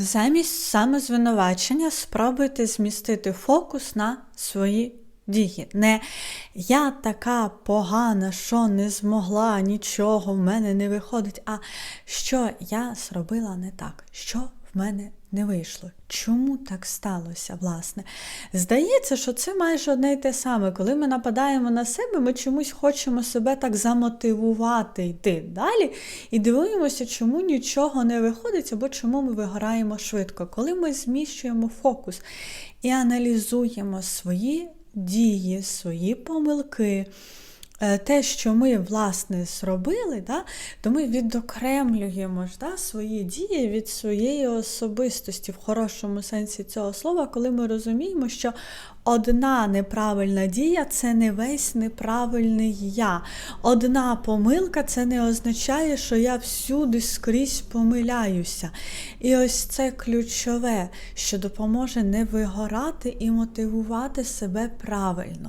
Замість самозвинувачення спробуйте змістити фокус на свої дії. Не я така погана, що не змогла, нічого в мене не виходить, а що я зробила не так, що в мене не вийшло. Чому так сталося, власне? Здається, що це майже одне й те саме. Коли ми нападаємо на себе, ми чомусь хочемо себе так замотивувати йти далі і дивуємося, чому нічого не виходить, або чому ми вигораємо швидко. Коли ми зміщуємо фокус і аналізуємо свої дії, свої помилки. Е, Те, що ми власне зробили, да, то ми відокремлюємо ж, да, свої дії від своєї особистості в хорошому сенсі цього слова, коли ми розуміємо, що одна неправильна дія це не весь неправильний я. Одна помилка це не означає, що я всюди скрізь помиляюся. І ось це ключове, що допоможе не вигорати і мотивувати себе правильно.